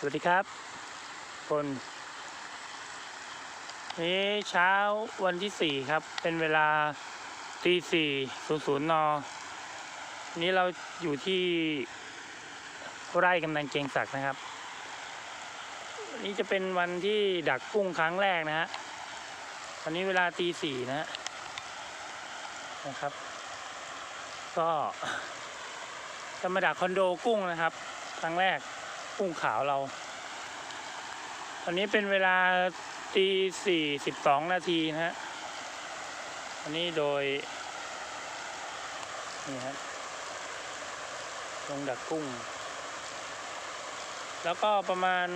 สวัสดีครับ คนนี้เช้าวันที่สี่ครับ เป็นเวลาตีสี่ศูนย์ศูนย์นนี้เราอยู่ที่ไร่กำนันเกงศักดิ์นะครับนนี้จะเป็นวันที่ดักกุ้งครั้งแรกนะฮะวันนี้เวลาตีสี่นะฮะนะครับ ก็จะมาดักคอนโดกุ้งนะครับ ครั้งแรก กุ้งขาวเรา ตอนนี้เป็นเวลาตีสี่สิบสองนาทีนะฮะ อันนี้โดย นี่ครับลงดักกุ้ง แล้วก็ประมาณ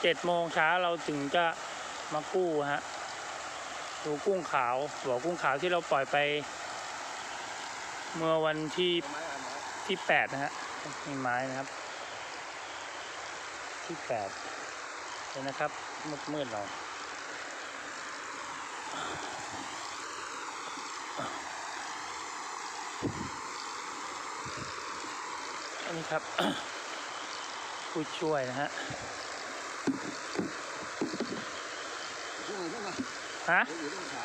เจ็ดโมงเช้าเราถึงจะมากู้ฮะ ดูกุ้งขาวบ่อกุ้งขาวที่เราปล่อยไป เมื่อวันที่ที่แปดนะฮะมีไม้นะครับ ที่แปดเลยนะครับ มืดมืดๆเราอันนี้ครับ ผู้ช่วยนะฮะฮะเดี๋ยวอยู่ต้องขา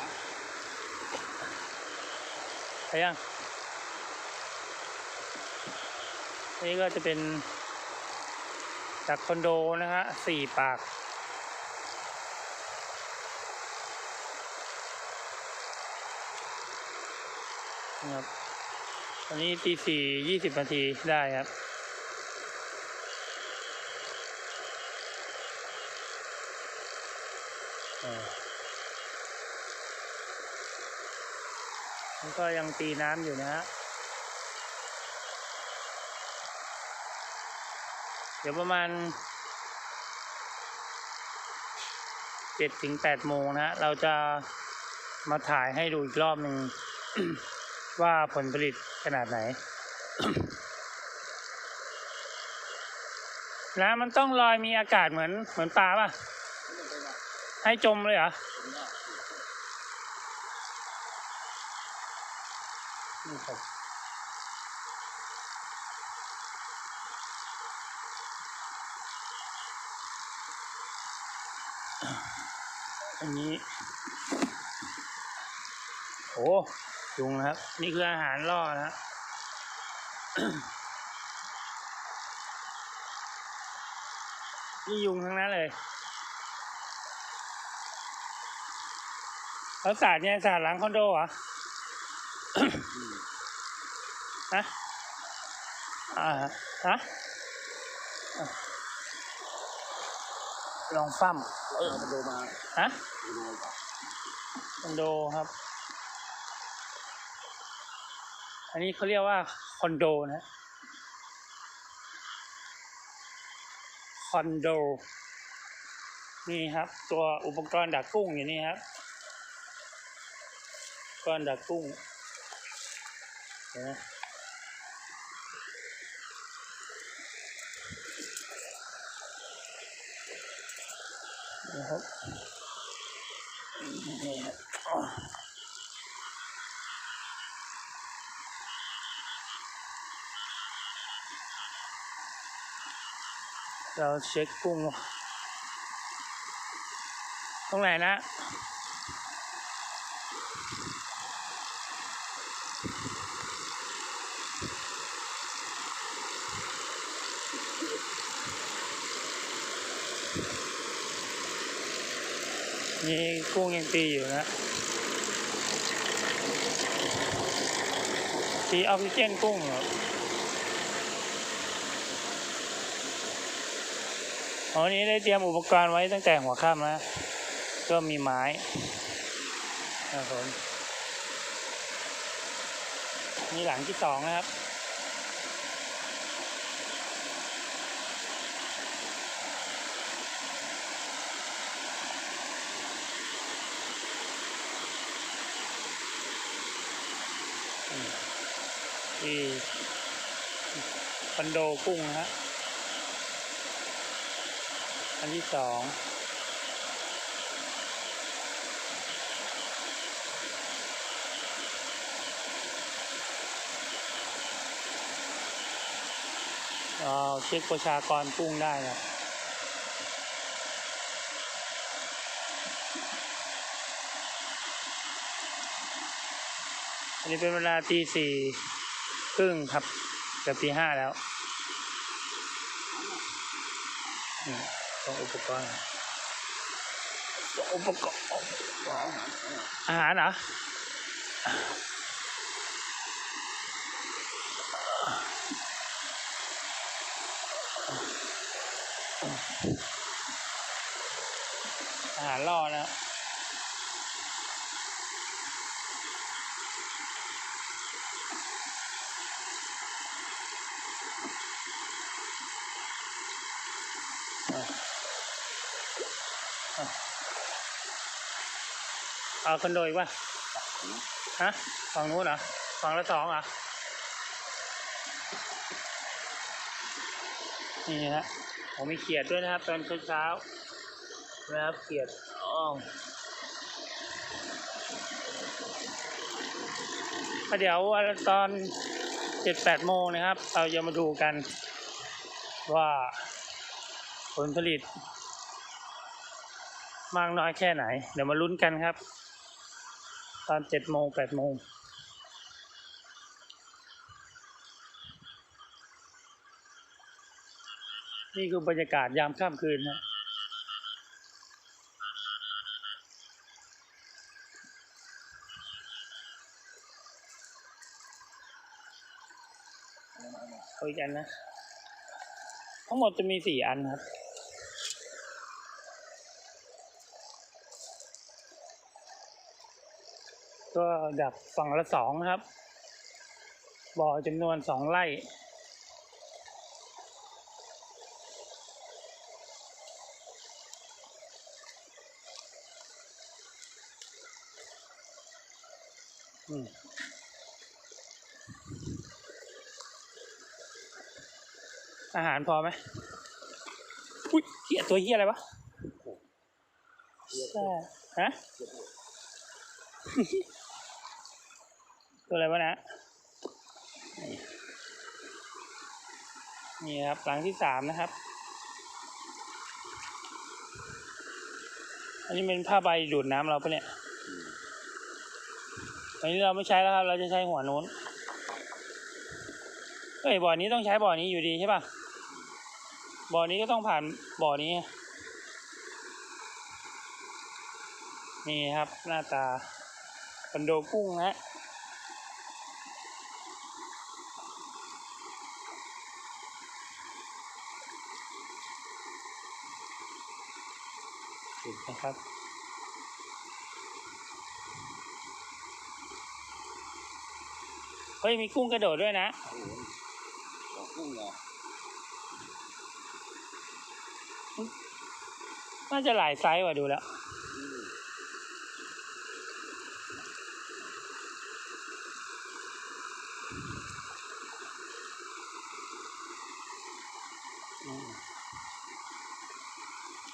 ไปยังนนี้ก็จะเป็น จากคอนโดนะฮะสี่ปากนะครับตอนนี้ตีสี่ยี่สิบนาทีได้ครับมันก็ยังตีน้ำอยู่นะฮะ ดี๋ยวประมาณเจ็ดถึงแปดโมงนะฮะเราจะมาถ่ายให้ดูอีกรอบหนึ่งว่าผลผลิตขนาดไหนน้ำมันต้องลอยมีอากาศเหมือนเหมือนปลาป่ะ ให้จมเลยเหรอนี่ครับ อันนี้โอ้ยุงนะครับ นี่คืออาหารล่อนะฮะนี่ยุงทั้งนั้นเลยแล้วสาดเนี่ยสาดหลังคอนโดเหรอฮะอ่าฮะอะ ลองฟั่มเออมาดูมาฮะดูก่อนคอนโดครับ อันนี้เขาเรียกว่าคอนโดนะคอนโดนี่ครับ ตัวอุปกรณ์ดักกุ้งอยู่นี่ครับอุปกรณ์ดักกุ้งเห็นไหม นี่ครับนี่ครับอ๋อเราเช็คกุ้ง ตรงไหนนะ มีกุ้งยังตีอยู่นะตีออกซิเจนกุ้งเหรออ๋อนี้ได้เตรียมอุปกรณ์ไว้ตั้งแต่หัวค่ำนะก็มีไม้ครับผมนี่หลังที่สองนะครับ ที่คอนโดกุ้งฮะอันที่สองเช็คประชากรกุ้งได้นะอันนี้เป็นเวลาตีสี่ ครึ่งครับเกือบตีห้าแล้วนี่ต้องอุปกรณ์อุปกรณ์อาหารอาหารอาหารเหรออาหารล่อนะ เอาคอนโดอีกป่ะฮะฝั่งนู้นเหรอฝั่งละสองเหรอ นี่ฮะผมมีเขียดด้วยนะครับ ตอนเช้าๆนะครับเขียดอ๋อเดี๋ยวตอนเจ็ดแปดโมงนะครับ เราจะมาดูกันว่าผลผลิต มากน้อยแค่ไหน เดี๋ยวมาลุ้นกันครับ ตอนเจ็ดโมงแปดโมงนี่คือบรรยากาศยามค่ำคืนนะเอาอีกอันนะ ทั้งหมดจะมีสี่อันครับ ก็ดักฝั่งละสองนะครับ บ่อจำนวนสองไร่อืมอาหารพอไหมอุ้ยเหี้ยตัวเหี้ยอะไรวะใช่ฮะ ตัวอะไรวะนะนี่นี่ครับหลังที่สามนะครับ อันนี้เป็นผ้าใบดูดน้ำเราปะเนี่ยอันนี้เราไม่ใช้แล้วครับ เราจะใช้หัวโน้นเอ้ยบ่อนี้ต้องใช้บ่อนี้อยู่ดีใช่ป่ะ บ่อนี้ก็ต้องผ่านบ่อนี้ นี่ครับหน้าตาคอนโดกุ้งนะ นะครับ เฮ้ย มีกุ้งกระโดดด้วยนะโอ้โหดอกกุ้งเหรอน่าจะหลายไซส์ว่ะดูแล้ว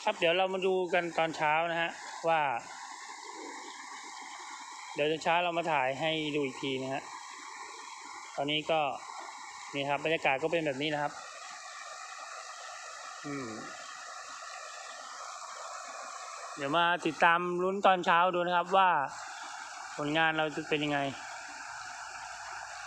ครับเดี๋ยวเรามาดูกันตอนเช้านะฮะว่า เดี๋ยวตอนเช้าเรามาถ่ายให้ดูอีกทีนะฮะตอนนี้ก็นี่ครับบรรยากาศก็เป็นแบบนี้นะครับ อืมเดี๋ยวมาติดตามลุ้นตอนเช้าดูนะครับว่าผลงานเราจะเป็นยังไง